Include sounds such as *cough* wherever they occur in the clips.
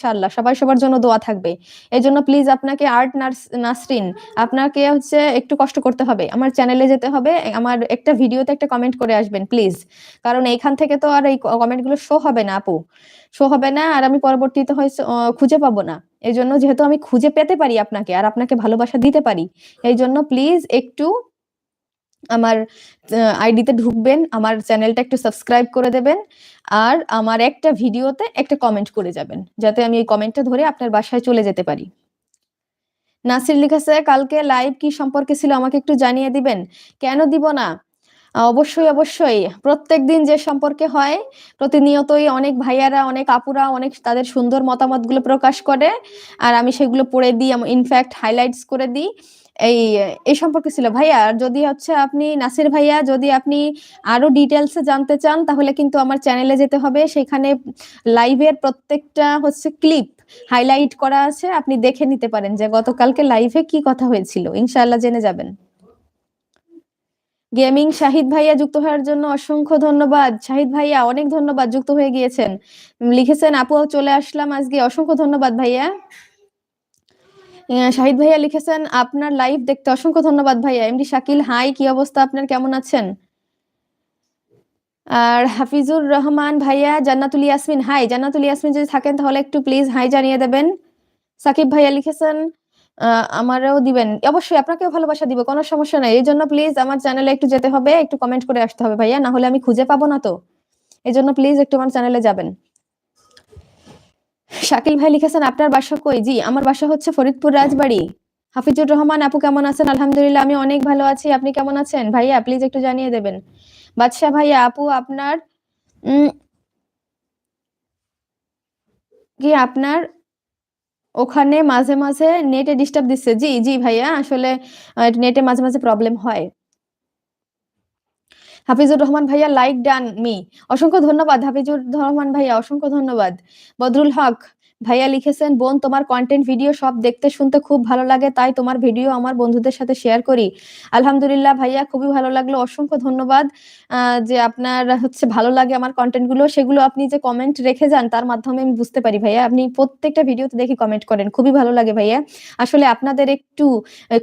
ইনশাআল্লাহ, সবাই সবার জন্য দোয়া থাকবে। এই জন্য প্লিজ আপনাকে আর্ট নাসরিন, আপনাকে হচ্ছে একটু কষ্ট করতে হবে। আমার চ্যানেলে যেতে হবে, আমার একটা ভিডিওতে একটা কমেন্ট করে আসবেন প্লিজ কারণ এইখান থেকে তো আর এই কমেন্টগুলো শো হবে না, আপু। শো হবে না, আর আমি পরবর্তীতে হয়তো খুঁজে পাবো না। এই জন্য যেহেতু আমি খুঁজে পেতে পারি আপনাকে, আর আপনাকে ভালোবাসা দিতে পারি এই জন্য প্লিজ একটু আমার আইডিতে ঢুকবেন, আমার চ্যানেলটা একটু সাবস্ক্রাইব করে দেবেন, আর আমার একটা ভিডিওতে একটা কমেন্ট করে যাবেন, যাতে আমি এই কমেন্টটা ধরে আপনার বাসায় চলে যেতে পারি। নাসির লিখেছে কালকে লাইভ কি সম্পর্কে ছিল আমাকে একটু জানিয়ে দিবেন? কেন দিব না? অবশ্যই অবশ্যই। প্রত্যেক দিন যে সম্পর্কে হয়, প্রতিনিয়তই অনেক ভাইয়ারা, অনেক আপুরা, অনেক তাদের সুন্দর মতামতগুলো প্রকাশ করে, আর আমি সেগুলো পড়ে দিই ইনফ্যাক্ট হাইলাইটস করে দিই। এই এই সম্পর্কে ছিল। ভাইয়া আর যদি হচ্ছে আপনি, নাসির ভাইয়া, যদি আপনি আরও ডিটেলসে জানতে চান, তাহলে কিন্তু আমার চ্যানেলে যেতে হবে। সেখানে লাইভের প্রত্যেকটা হচ্ছে ক্লিপ হাইলাইট করা আছে। আপনি দেখে নিতে পারেন যে গতকালকে লাইভে কি কথা হয়েছিল। ইনশাআল্লাহ জেনে যাবেন। গেমিং শাহিদ ভাইয়া যুক্ত হওয়ার জন্য অসংখ্য ধন্যবাদ। শাহিদ ভাইয়া, অনেক ধন্যবাদ, যুক্ত হয়ে গিয়েছেন। লিখেছেন, আপু, চলে আসলাম আজকে। অসংখ্য ধন্যবাদ ভাইয়া। শাহিদ ভাইয়া লিখেছেন, আপনার লাইভ দেখতে অসংখ্য ধন্যবাদ ভাইয়া। এমডি শাকিল হাই কি অবস্থা? আপনার কেমন আছেন? আর হাফিজুর রহমান ভাইয়া, জান্নাতুল ইয়াসমিন হাই জান্নাতুল ইয়াসমিন যদি থাকেন তাহলে একটু প্লিজ হাই জানিয়ে দেবেন। সাকিব ভাইয়া লিখেছেন আমারও দিবেন। অবশ্যই আপনাকেও ভালোবাসা দিব, কোনো সমস্যা নাই। এই জন্য প্লিজ আমার চ্যানেলে একটু যেতে হবে, একটু কমেন্ট করে আসতে হবে ভাইয়া, না হলে আমি খুঁজে পাবো না তো। এই জন্য প্লিজ একটু আমার চ্যানেলে যাবেন। শাকিল ভাই লিখেছেন, আপনার বাসা কই? জি, আমার বাসা হচ্ছে ফরিদপুর রাজবাড়ি। হাফিজুর রহমান, আপু কেমন আছেন? আলহামদুলিল্লাহ, আমি অনেক ভালো আছি। আপনি কেমন আছেন? ভাইয়া প্লিজ একটু জানিয়ে দেবেন। বাদশাহ ভাইয়া, আপু, আপনার কি আপনার ওখানে মাঝে মাঝে নেটে ডিস্টার্ব দিচ্ছে? জি জি ভাইয়া, আসলে নেটে মাঝে মাঝে প্রবলেম হয়। হাফিজুর রহমান ভাইয়া লাইক ডান মি অসংখ্য ধন্যবাদ হাফিজুর রহমান ভাইয়া, অসংখ্য ধন্যবাদ। বদরুল হক ভাইয়া লিখেছেন, বোন, তোমার কন্টেন্ট ভিডিও সব দেখতে, শুনতে খুব ভালো লাগে, তাই তোমার ভিডিও আমার বন্ধুদের সাথে শেয়ার করি। আলহামদুলিল্লাহ ভাইয়া, খুবই ভালো লাগল, অসংখ্য ধন্যবাদ যে আপনার হচ্ছে ভালো লাগে আমার কন্টেন্টগুলো, সেগুলো আপনি যে কমেন্ট রেখে যান, তার মাধ্যমে আমি বুঝতে পারি ভাইয়া। আপনি প্রত্যেকটা ভিডিওতে দেখি কমেন্ট করেন, খুবই ভালো লাগে ভাইয়া। আসলে আপনাদের একটু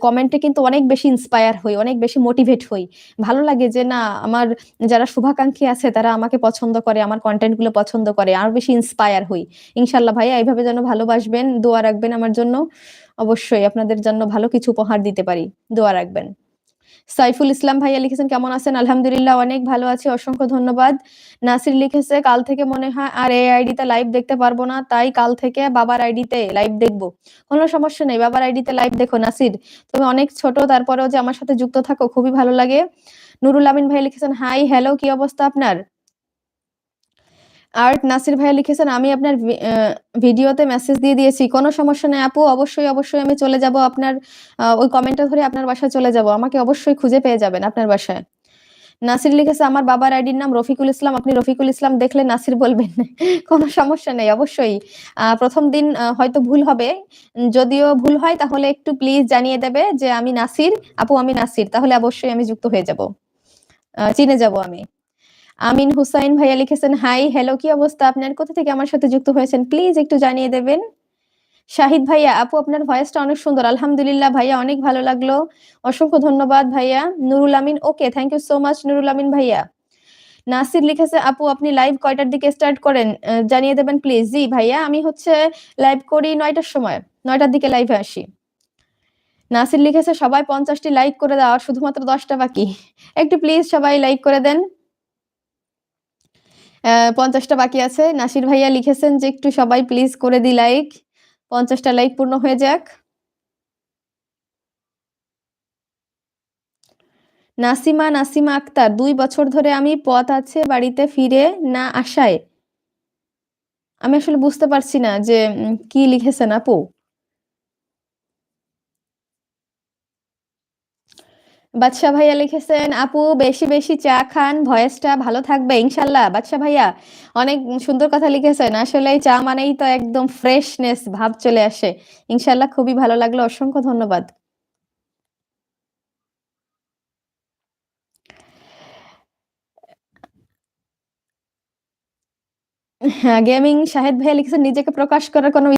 কমেন্টে কিন্তু অনেক বেশি ইন্সপায়ার হই, অনেক বেশি মোটিভেট হই। ভালো লাগে যে, না, আমার যারা শুভাকাঙ্ক্ষী আছে, তারা আমাকে পছন্দ করে, আমার কন্টেন্টগুলো পছন্দ করে, আরও বেশি ইন্সপায়ার হই। ইনশাল্লাহ ভাইয়া এইভাবে যেন ভালোবাসবেন, দোয়া রাখবেন আমার জন্য, অবশ্যই আপনাদের জন্য ভালো কিছু উপহার দিতে পারি, দোয়া রাখবেন। সাইফুল ইসলাম ভাইয়া লিখেছেন, কেমন আছেন? আলহামদুলিল্লাহ, অনেক ভালো আছি, অসংখ্য ধন্যবাদ। নাসির লিখেছে, কাল থেকে মনে হয় আর এই আইডিতে লাইভ দেখতে পারব না, তাই কাল থেকে বাবার আইডিতে লাইভ দেখব। কোনো সমস্যা নেই, বাবার আইডিতে লাইভ দেখো নাসির। তুমি অনেক ছোট, তারপরেও যে আমার সাথে যুক্ত থাকো, খুবই ভালো লাগে। নুরুল আমিন ভাই লিখেছেন, হাই হ্যালো কি অবস্থা আপনার? আর্ট নাসির ভাইয়া লিখেছেন, আমি আপনার ভিডিওতে মেসেজ দিয়ে দিয়েছি। কোনো সমস্যা নেই আপু, অবশ্যই অবশ্যই আমি চলে যাব আপনার ওই কমেন্টটা ধরে আপনার বাসায় চলে যাব। আমাকে অবশ্যই খুঁজে পেয়ে যাবেন আপনার বাসায়। নাসির লিখেছে, আমার বাবার আইডির নাম রফিকুল ইসলাম। আপনি রফিকুল ইসলাম দেখলে নাসির বলবেন। *laughs* কোনো সমস্যা নেই, অবশ্যই। প্রথম দিন হয়তো ভুল হবে। যদিও ভুল হয়, তাহলে একটু প্লিজ জানিয়ে দেবে যে আমি নাসির, আপু আমি নাসির। তাহলে অবশ্যই আমি যুক্ত হয়ে যাব। চিনে যাব আমি। আমিন হুসাইন ভাইয়া লিখেছেন, হাই, হ্যালো, কি অবস্থা? আপনার কোথা থেকে আমার সাথে যুক্ত হয়েছেন? প্লিজ একটু জানিয়ে দেবেন। শাহিদ ভাইয়া, আপু, আপনার ভয়েসটা অনেক সুন্দর। আলহামদুলিল্লাহ ভাইয়া, অনেক ভালো লাগল। অসংখ্য ধন্যবাদ ভাইয়া। Nurul Amin, okay thank you so much Nurul Amin ভাইয়া। নাসির লিখেছে, আপু, আপনি লাইভ কয়টার দিকে স্টার্ট করেন? জানিয়ে দেবেন প্লিজ জি ভাইয়া, আমি হচ্ছে লাইভ করি নয়টার সময়। নয়টার দিকে লাইভে আসি। নাসির লিখেছে, সবাই পঞ্চাশটি লাইক করে দেওয়া শুধুমাত্র দশটা বাকি। একটু প্লিজ সবাই লাইক করে দেন। পঞ্চাশটা বাকি আছে। নাসির ভাইয়া লিখেছেন যে একটু সবাই প্লিজ করে দি লাইক পঞ্চাশটা লাইক পূর্ণ হয়ে যাক। নাসিমা নাসিমা আক্তার, দুই বছর ধরে আমি পথ আছে বাড়িতে ফিরে না আসায় আমি আসলে বুঝতে পারছি না যে কি লিখেছেন আপু? বাদশা ভাইয়া লিখেছেন, আপু, বেশি বেশি চা খান, ভয়েসটা ভালো থাকবে, ইনশাল্লাহ। বাদশা ভাইয়া অনেক সুন্দর কথা লিখেছেন, আসলে চা মানেই তো একদম ফ্রেশনেস ভাব চলে আসে। ইনশাল্লাহ খুবই ভালো লাগল, অসংখ্য ধন্যবাদ। হ্যাঁ গেমিং, শাহেদ ভাইয়া লিখেছেন, নিজেকে প্রকাশ করার কোনো